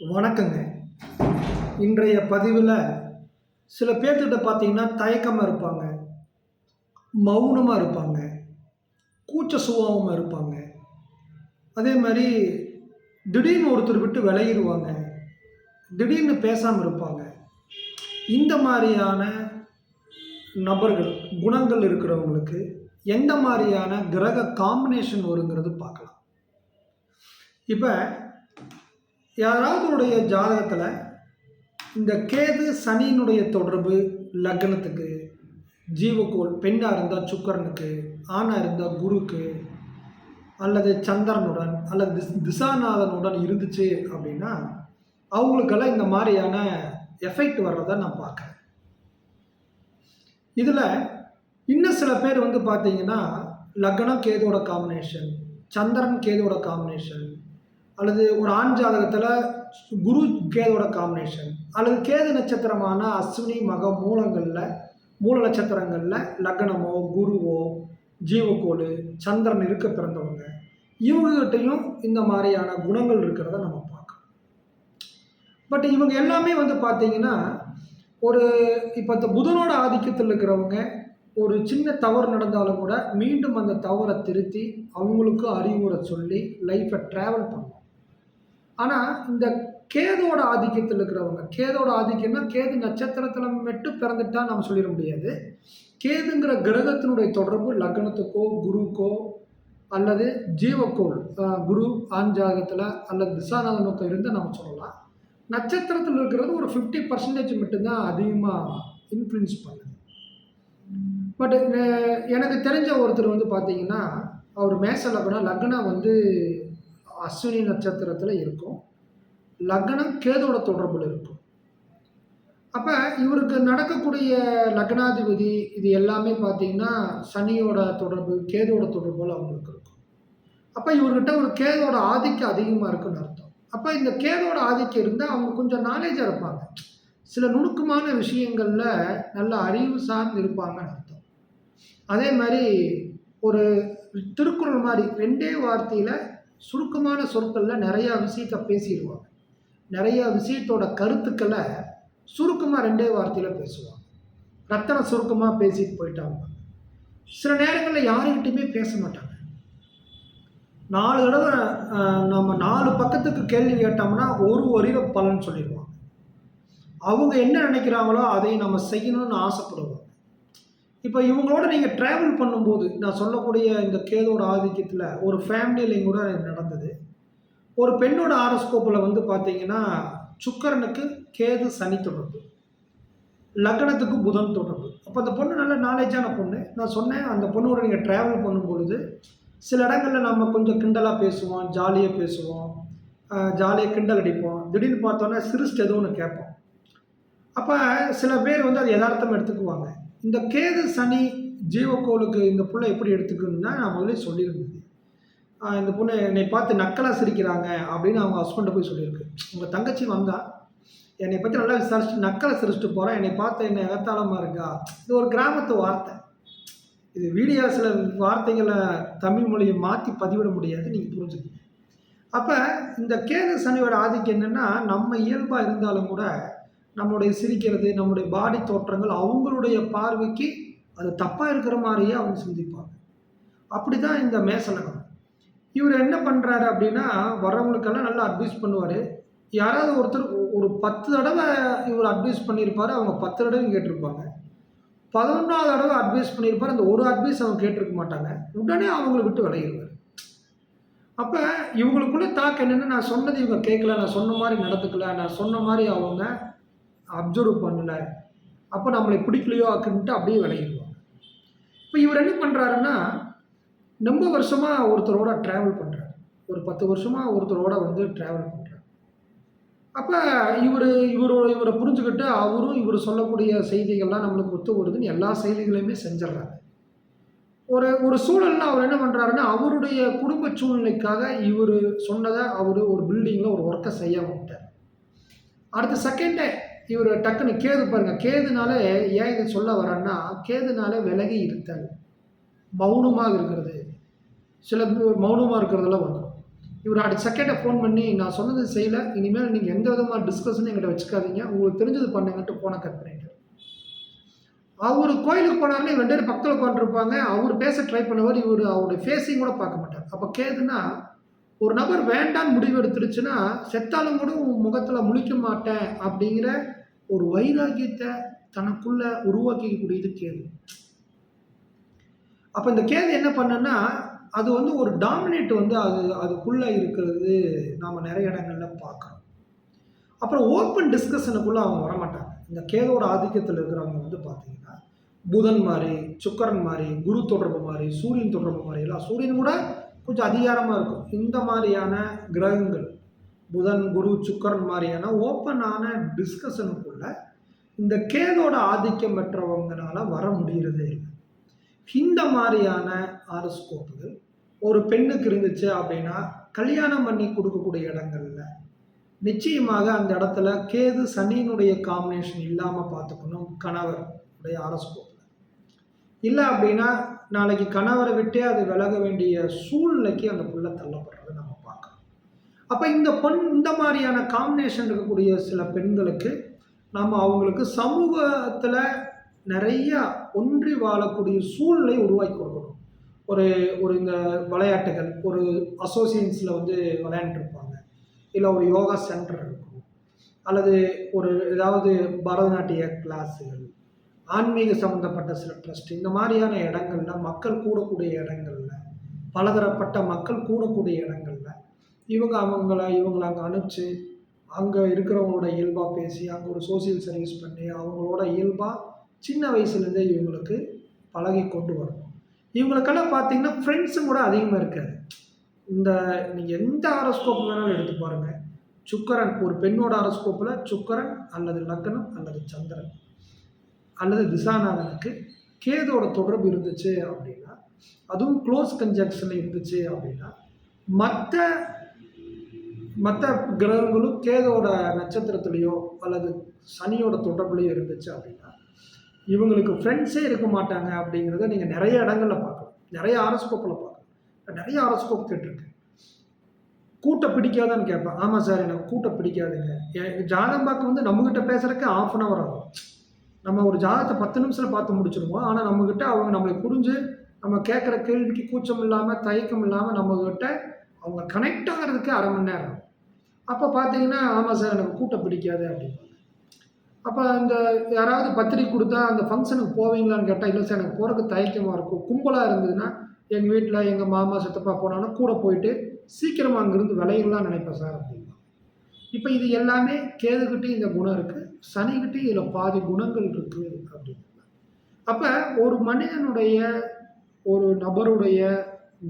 வணக்கங்க. இன்றைய பதிவில் சில பேர்த்திட்ட பார்த்தீங்கன்னா தயக்கமாக இருப்பாங்க. மௌனமாக இருப்பாங்க. கூச்ச சுபாவமாக இருப்பாங்க. அதே மாதிரி திடீர்னு ஒருத்தர் விட்டு விளையிடுவாங்க திடீர்னு பேசாமல் இருப்பாங்க. இந்த மாதிரியான நபர்கள் குணங்கள் இருக்கிறவங்களுக்கு எந்த மாதிரியான கிரக காம்பினேஷன் வருங்கிறது பார்க்கலாம். இப்போ யாராவதுடைய ஜாதகத்தில் இந்த கேது சனியினுடைய தொடர்பு லக்னத்துக்கு ஜீவகோள் பெண்ணாக இருந்தால் சுக்கரனுக்கு ஆணாக இருந்தால் குருக்கு அல்லது சந்திரனுடன் அல்லது திஸ் திசாநாதனுடன் இருந்துச்சு அப்படின்னா அவங்களுக்கெல்லாம் இந்த மாதிரியான எஃபெக்ட் வர்றதை நான் பார்க்குறேன். இதில் இன்னும் சில பேர் வந்து பார்த்தீங்கன்னா லக்னம் கேதோட காம்பினேஷன் சந்திரன் கேதோட காம்பினேஷன் அல்லது ஒரு ஆண் ஜாதகத்தில் குரு கேதோட காம்பினேஷன் அல்லது கேது நட்சத்திரமான அஸ்வினி மக மூலங்களில் மூல நட்சத்திரங்களில் லக்னமோ குருவோ ஜீவக்கோள் சந்திரன் இருக்க பிறந்தவங்க இவங்ககிட்டையும் இந்த மாதிரியான குணங்கள் இருக்கிறத நம்ம பார்க்கணும். பட் இவங்க எல்லாமே வந்து பார்த்தீங்கன்னா ஒரு இப்போ இந்த புதனோட ஆதிக்கத்தில் இருக்கிறவங்க ஒரு சின்ன தவறு நடந்தாலும் கூட மீண்டும் அந்த தவறை திருத்தி அவங்களுக்கும் அறிவுரை சொல்லி லைஃப்பை ட்ராவல் பண்ணணும். ஆனால் இந்த கேதோட ஆதிக்கத்தில் இருக்கிறவங்க கேதோட ஆதிக்கம்னா கேது நட்சத்திரத்தில் மட்டும் பிறந்துட்டா நம்ம சொல்லிட முடியாது. கேதுங்கிற கிரகத்தினுடைய தொடர்பு லக்னத்துக்கோ குருக்கோ அல்லது ஜீவக்கோள் குரு ஆஞ்சாகத்தில் அல்லது திசாநாதனுக்கோ இருந்து நம்ம சொல்லலாம். நட்சத்திரத்தில் இருக்கிறது ஒரு ஃபிஃப்டி பர்சன்டேஜ் மட்டும்தான் அதிகமாக இன்ஃப்ளூயன்ஸ் பண்ணுது. பட் எனக்கு தெரிஞ்ச ஒருத்தர் வந்து பார்த்தீங்கன்னா அவர் மேச லக்னம் லக்னம் வந்து அஸ்வினி நட்சத்திரத்தில் இருக்கும். லக்னம் கேதோட தொடர்பில் இருக்கும். அப்போ இவருக்கு நடக்கக்கூடிய லக்னாதிபதி இது எல்லாமே பார்த்தீங்கன்னா சனியோட தொடர்பு கேதோட தொடர்புல அவங்களுக்கு இருக்கும். அப்போ இவர்கிட்ட ஒரு கேதோட ஆதிக்கம் அதிகமாக இருக்குன்னு அர்த்தம். அப்போ இந்த கேதோட ஆதிக்கம் இருந்தால் அவங்க கொஞ்சம் நாலேஜாக இருப்பாங்க. சில நுணுக்கமான விஷயங்களில் நல்ல அறிவு சார்ந்து இருப்பாங்கன்னு அர்த்தம். அதே மாதிரி ஒரு திருக்குறள் மாதிரி ரெண்டே வார்த்தையில் சுருக்கமான சொற்களில் நிறையா விஷயத்தை பேசிடுவாங்க. நிறையா விஷயத்தோட கருத்துக்களை சுருக்கமாக ரெண்டே வார்த்தையில் பேசுவாங்க. ரத்தன சுருக்கமாக பேசிட்டு போயிட்டாங்க. சில நேரங்களில் யாருக்கிட்டையுமே பேச மாட்டாங்க. நாலு தடவை நம்ம நாலு பக்கத்துக்கு கேள்வி கேட்டோம்னா ஒரு வரியில் பலன் சொல்லிடுவாங்க. அவங்க என்ன நினைக்கிறாங்களோ அதை நம்ம செய்யணும்னு ஆசைப்படுவாங்க. இப்போ இவங்களோட நீங்கள் ட்ராவல் பண்ணும்போது நான் சொல்லக்கூடிய இந்த கேதோட ஆதிக்கத்தில் ஒரு ஃபேமிலியிலையும் கூட நடந்தது. ஒரு பெண்ணோட ஆரோஸ்கோப்பில் வந்து பார்த்தீங்கன்னா சுக்கரனுக்கு கேது சனி தொடர்பு. லக்னத்துக்கு புதன் தொடர்பு. அப்போ அந்த பொண்ணு நல்ல நாலேஜான பொண்ணு. நான் சொன்னேன் அந்த பொண்ணோட நீங்கள் ட்ராவல் பண்ணும் பொழுது சில இடங்களில் நம்ம கொஞ்சம் கிண்டலாக பேசுவோம் ஜாலியாக பேசுவோம் ஜாலியாக கிண்டல் அடிப்போம். திடீர்னு பார்த்தோன்னா சிரிஸ்ட் எதுவும் ஒன்று கேட்போம். அப்போ சில பேர் வந்து அது யதார்த்தம் எடுத்துக்குவாங்க. இந்த கேது சனி ஜீவக்கோளுக்கு இந்த புள்ள எப்படி எடுத்துக்கணும்னா நான் முதலே சொல்லியிருந்தது இந்த பொண்ணு என்னை பார்த்து நக்கலாக சிரிக்கிறாங்க அப்படின்னு அவங்க ஹஸ்பண்டை போய் சொல்லியிருக்கு. உங்கள் தங்கச்சி வந்தா என்னை பற்றி நல்லா விசாரிச்சுட்டு நக்கலை சிரிச்சிட்டு போகிறேன் என்னை பார்த்து என்ன எகத்தாளமாக இருக்கா? இது ஒரு கிராமத்து வார்த்தை. இது வீடியோ சில வார்த்தைகளை தமிழ் மொழியை மாற்றி பதிவிட முடியாது நீங்கள் புரிஞ்சுக்கங்க. அப்போ இந்த கேது சனியோட ஆதிக்கம் என்னென்னா நம்ம இயல்பாக இருந்தாலும் கூட நம்மளுடைய சிரிக்கிறது நம்முடைய பாடி தோற்றங்கள் அவங்களுடைய பார்வைக்கு அது தப்பாக இருக்கிற மாதிரியே அவங்க சிந்திப்பாங்க. அப்படி தான் இந்த மேசலகம். இவர் என்ன பண்ணுறாரு அப்படின்னா வரவங்களுக்கெல்லாம் நல்லா அட்வைஸ் பண்ணுவார். யாராவது ஒருத்தர் ஒரு பத்து தடவை இவர் அட்வைஸ் பண்ணியிருப்பார் அவங்க பத்து தடவை கேட்டிருப்பாங்க. பதினொன்றாவது தடவை அட்வைஸ் பண்ணியிருப்பார் அந்த ஒரு அட்வைஸ் அவங்க கேட்டிருக்க மாட்டாங்க. உடனே அவங்கள விட்டு விளையிடுவார் அப்போ இவங்களுக்குள்ள தாக்கம் என்னென்னு நான் சொன்னது இவங்க கேட்கல நான் சொன்ன மாதிரி நடந்துக்கல நான் சொன்ன மாதிரி அவங்க அப்சர்வ் பண்ணலை. அப்போ நம்மளை பிடிக்கலையோ அப்படின்ட்டு அப்படியே விளையிடுவாங்க இப்போ இவர் என்ன பண்ணுறாருன்னா ரொம்ப வருஷமாக ஒருத்தரோட ட்ராவல் பண்ணுறாரு ஒரு பத்து வருஷமாக ஒருத்தரோட வந்து ட்ராவல் பண்ணுறாரு அப்போ இவர் இவரோட இவரை புரிஞ்சுக்கிட்டு அவரும் இவர் சொல்லக்கூடிய செய்திகள்லாம் நம்மளுக்கு ஒத்து வருதுன்னு எல்லா செய்திகளையுமே செஞ்சிடறாரு. ஒரு ஒரு சூழலில் அவர் என்ன பண்ணுறாருன்னா அவருடைய குடும்ப சூழ்நிலைக்காக இவர் சொன்னதை அவர் ஒரு பில்டிங்கில் ஒரு ஒர்க்கை செய்ய விட்டார். அடுத்த செகண்டே இவர் டக்குன்னு கேது பாருங்கள் கேதுனால ஏன் இதை சொல்ல வரேன்னா கேதுனால விலகி இருத்தல். மௌனமாக இருக்கிறது. சில மௌனமாக இருக்கிறதெல்லாம் வரும் இவர் அடுத்த செகண்டை ஃபோன் பண்ணி நான் சொன்னது செய்யலை. இனிமேல் நீங்கள் எந்த விதமான டிஸ்கஷனும் எங்கிட்ட வச்சுக்காதீங்க. உங்களுக்கு தெரிஞ்சது பண்ணுங்கன்ட்டு ஃபோனை கட் பண்ணிட்டார். அவர் கோயிலுக்கு போனாருன்னு இவர் ரெண்டு பேரும் பக்கத்தில் உட்காந்துருப்பாங்க அவர் பேச ட்ரை பண்ணவர் இவர் அவருடைய ஃபேஸையும் கூட பார்க்க மாட்டார். அப்போ கேதுன்னா ஒரு நபர் வேண்டான்னு முடிவு எடுத்துருச்சுன்னா செத்தாலும் கூட உன் முகத்தில் முழிக்க மாட்டேன் அப்படிங்கிற ஒரு வைராக்கியத்தை தனக்குள்ள உருவாக்கிக்கக்கூடியது கேது. அப்போ இந்த கேது என்ன பண்ணுன்னா அது வந்து ஒரு டாமினேட் வந்து அது அதுக்குள்ளே இருக்கிறது நாம் நிறைய இடங்கள்ல பார்க்குறோம். அப்புறம் ஓப்பன் டிஸ்கஷனுக்குள்ளே அவங்க வரமாட்டாங்க. இந்த கேதோட ஆதிக்கத்தில் இருக்கிறவங்க வந்து பார்த்தீங்கன்னா புதன் மாதிரி சுக்கரன் மாதிரி குரு தொடர்பு மாதிரி சூரியன் தொடர்பு மாதிரி எல்லாம் சூரியன் கூட கொஞ்சம் அதிகாரமாக இருக்கும். இந்த மாதிரியான கிரகங்கள் புதன் குரு சுக்கரன் மாதிரியான ஓப்பனான டிஸ்கஷனுக்குள்ள இந்த கேதோட ஆதிக்கம் பெற்றவங்களால வர முடிகிறதே இல்லை. இந்த மாதிரியான ஆரோஸ்கோப்புகள் ஒரு பெண்ணுக்கு இருந்துச்சு அப்படின்னா கல்யாணம் பண்ணி கொடுக்கக்கூடிய இடங்கள்ல நிச்சயமாக அந்த இடத்துல கேது சனியினுடைய காம்பினேஷன் இல்லாமல் பார்த்துக்கணும். கணவர் உடைய ஆரோஸ்கோப்பில் இல்லை அப்படின்னா நாளைக்கு கணவரை விட்டே அது விலக வேண்டிய சூழ்நிலைக்கு அந்த புள்ள தள்ளப்படுறது நம்ம பார்க்கணும். அப்போ இந்த பெண் இந்த மாதிரியான காம்பினேஷன் இருக்கக்கூடிய சில பெண்களுக்கு நம்ம அவங்களுக்கு சமூகத்தில் நிறைய ஒன்றி வாழக்கூடிய சூழ்நிலை உருவாக்கி கொடுக்கணும். ஒரு ஒரு இந்த விளையாட்டுகள் ஒரு அசோசியேஷன்ஸில் வந்து விளையாண்டுருப்பாங்க. இல்லை ஒரு யோகா சென்டர் இருக்கும். அல்லது ஒரு ஏதாவது பரதநாட்டிய கிளாஸுகள் ஆன்மீக சம்மந்தப்பட்ட சில ட்ரஸ்ட் இந்த மாதிரியான இடங்கள்ல மக்கள் கூடக்கூடிய இடங்களில் பலதரப்பட்ட மக்கள் கூடக்கூடிய இடங்களில் இவங்க அவங்கள இவங்களை அங்கே அனுப்பிச்சு அங்கே இருக்கிறவங்களோட இயல்பாக பேசி அங்கே ஒரு சோசியல் சர்வீஸ் பண்ணி அவங்களோட இயல்பாக சின்ன வயசுலேருந்தே இவங்களுக்கு பழகி கொண்டு வரணும் இவங்களுக்கெல்லாம் பார்த்தீங்கன்னா ஃப்ரெண்ட்ஸும் கூட அதிகமாக இருக்காது. இந்த நீங்கள் எந்த ஆரோஸ்கோப் வேணாலும் எடுத்து பாருங்கள் சுக்கரன் ஒரு பெண்ணோட ஆரோஸ்கோப்பில் சுக்கரன் அல்லது லக்னம் அல்லது சந்திரன். அல்லது திசாநாதனுக்கு கேதோட தொடர்பு இருந்துச்சு அப்படின்னா அதுவும் க்ளோஸ் கன்ஜங்ஷனில் இருந்துச்சு அப்படின்னா மற்ற மற்ற கிரகங்களும் கேதோட நட்சத்திரத்துலேயோ அல்லது சனியோட தொடர்புலையோ இருந்துச்சு அப்படின்னா இவங்களுக்கு ஃப்ரெண்ட்ஸே இருக்க மாட்டாங்க அப்படிங்கிறத நீங்கள் நிறைய இடங்களில் பார்க்கலாம். நிறைய ஆரோஸ்கோப்பில் பார்க்கலாம். நிறைய ஆரோஸ்கோப் கேட்டிருக்கு கூட்ட பிடிக்காதான்னு கேட்பேன். ஆமாம் சார் எனக்கு கூட்ட பிடிக்காதுங்க. என் ஜாதகம் பார்க்க வந்து நம்மகிட்ட பேசுகிறக்கு ஆஃப் அன் ஹவர் ஆகும். நம்ம ஒரு ஜாதகத்தை பத்து நிமிஷத்தில் பார்த்து முடிச்சிருவோம். ஆனால் நம்மக்கிட்ட அவங்க நம்மளை புரிஞ்சு நம்ம கேட்குற கேள்விக்கு கூச்சம் இல்லாமல் தயக்கம் இல்லாமல் நம்மக்கிட்ட அவங்க கனெக்ட் ஆகிறதுக்கு அரை மணி நேரம் அப்போ பார்த்தீங்கன்னா ஆமாம் சார் எனக்கு கூட்டம் பிடிக்காது அப்படிம்பாங்க. அப்போ அந்த யாராவது பத்திரிக்கை கொடுத்தா அந்த ஃபங்க்ஷனுக்கு போவீங்களான்னு கேட்டால் இல்லை சார் எனக்கு போகிறதுக்கு தயக்கமாக இருக்கும். கும்பலாக இருந்ததுன்னா எங்கள் வீட்டில் எங்கள் மாமா சித்தப்பா போனாங்கன்னா கூட போயிட்டு சீக்கிரமாக அங்கேருந்து விளையிடலாம் நினைப்பேன் சார் அப்படின்னா இப்போ இது எல்லாமே கேதுகிட்டே இந்த குணம் இருக்குது சனிக்கிட்டே இதில் பாதி குணங்கள் இருக்குது அப்படின்னு. அப்போ ஒரு மனிதனுடைய ஒரு நபருடைய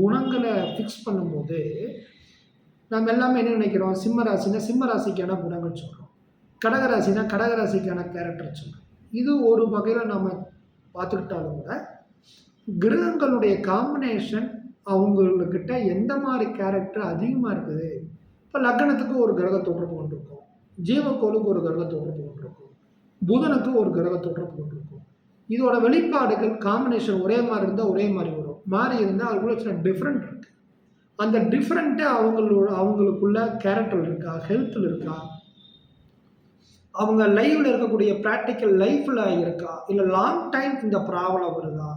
குணங்களை ஃபிக்ஸ் பண்ணும்போது நம்ம எல்லாமே என்ன நினைக்கிறோம்? சிம்ம ராசினா சிம்ம ராசிக்கான குணங்கள் சொல்கிறோம் கடகராசினா கடகராசிக்கான கேரக்டர் சொல்கிறோம் இது ஒரு வகையில் நம்ம பார்த்துக்கிட்டாலும் கூட கிரகங்களுடைய காம்பினேஷன் அவங்கக்கிட்ட எந்த மாதிரி கேரக்டர் அதிகமாக இருக்குது? இப்போ லக்னத்துக்கு ஒரு கிரக தொடர்பு ஜீவக்கோளுக்கு ஒரு கிரக தொடர்பு கொண்டிருக்கும். புதனுக்கு ஒரு கிரக தொடர்பு கொண்டிருக்கும். இதோட வெளிப்பாடுகள் காம்பினேஷன் ஒரே மாதிரி இருந்தால் ஒரே மாதிரி வரும். மாறி இருந்தால் அதுக்குள்ள சில டிஃப்ரெண்ட் இருக்குது அந்த டிஃப்ரெண்ட்டே அவங்களோட அவங்களுக்குள்ள கேரக்டர் இருக்கா ஹெல்த்தில் இருக்கா அவங்க லைவில் இருக்கக்கூடிய ப்ராக்டிக்கல் லைஃப்பில் இருக்கா இல்லை லாங் டைம் இந்த ப்ராப்ளம் வருதா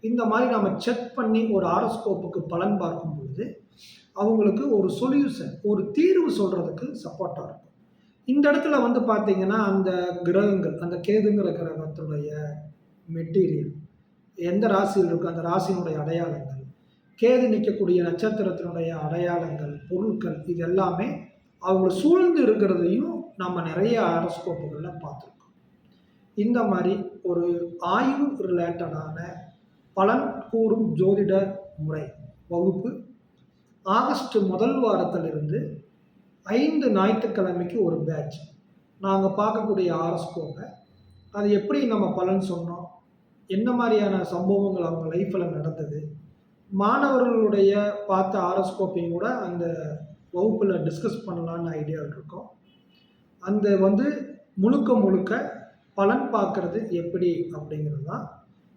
இந்த மாதிரி நம்ம செக் பண்ணி ஒரு ஆரோஸ்கோப்புக்கு பலன் பார்க்கும் பொழுது அவங்களுக்கு ஒரு சொல்யூஷன் ஒரு தீர்வு சொல்கிறதுக்கு சப்போர்ட்டாக இருக்கும். இந்த இடத்துல வந்து பார்த்தீங்கன்னா அந்த கிரகங்கள் அந்த கேதுங்கிற கிரகத்துடைய மெட்டீரியல் எந்த ராசியில் இருக்கோ அந்த ராசியினுடைய அடையாளங்கள் கேது நிற்கக்கூடிய நட்சத்திரத்தினுடைய அடையாளங்கள் பொருட்கள் இது எல்லாமே அவங்க சூழ்ந்து இருக்கிறதையும் நம்ம நிறைய ஆரோஸ்கோப்புகளில் பார்த்துருக்கோம். இந்த மாதிரி ஒரு ஆய்வு ரிலேட்டடான பலன் கூறும் ஜோதிட முறை வகுப்பு ஆகஸ்ட் முதல் வாரத்திலிருந்து ஐந்து ஞாயிற்றுக்கிழமைக்கு ஒரு பேட்ச் நாங்கள் பார்க்கக்கூடிய ஆரஸ்கோப்பை அது எப்படி நம்ம பலன் சொன்னோம்? என்ன மாதிரியான சம்பவங்கள் அவங்க லைஃப்பில் நடந்தது? மாணவர்களுடைய பார்த்த ஆரோஸ்கோப்பையும் கூட அந்த வகுப்பில் டிஸ்கஸ் பண்ணலான்னு ஐடியாவில் இருக்கோம். அந்த வந்து முழுக்க முழுக்க பலன் பார்க்குறது எப்படி அப்படிங்கிறது தான்.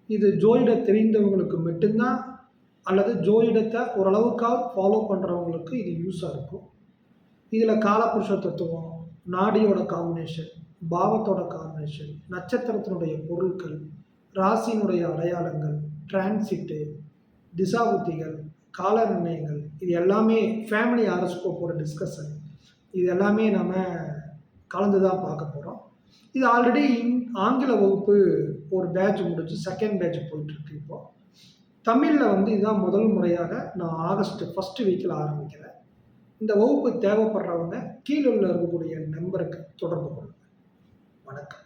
இது ஜோயிட தெரிந்தவங்களுக்கு மட்டும்தான் அல்லது ஜோயிடத்தை ஓரளவுக்காக ஃபாலோ பண்ணுறவங்களுக்கு இது யூஸாக இருக்கும். இதில் காலபுருஷ தத்துவம் நாடியோட காம்பினேஷன் பாவத்தோட காம்பினேஷன் நட்சத்திரத்தினுடைய பொருட்கள் ராசியினுடைய அடையாளங்கள் டிரான்சிட்டு திசாபுத்திகள் கால நிர்ணயங்கள் இது எல்லாமே ஃபேமிலி ஆரோஸ்கோப்போட டிஸ்கஷன் இது எல்லாமே நம்ம கலந்து தான் பார்க்க போகிறோம் இது ஆல்ரெடி ஆங்கில வகுப்பு ஒரு பேட்ச் முடிச்சு செகண்ட் பேட்ச் போயிட்டுருக்கு இப்போது தமிழில் வந்து இதுதான் முதல் முறையாக நான் ஆகஸ்ட் ஃபஸ்ட்டு வீக்கில் ஆரம்பிக்கிறேன். இந்த வகுப்பு தேவைப்படுறவங்க கீழே உள்ள இருக்கக்கூடிய நம்பருக்கு தொடர்பு கொள்ளுங்கள் வணக்கம்.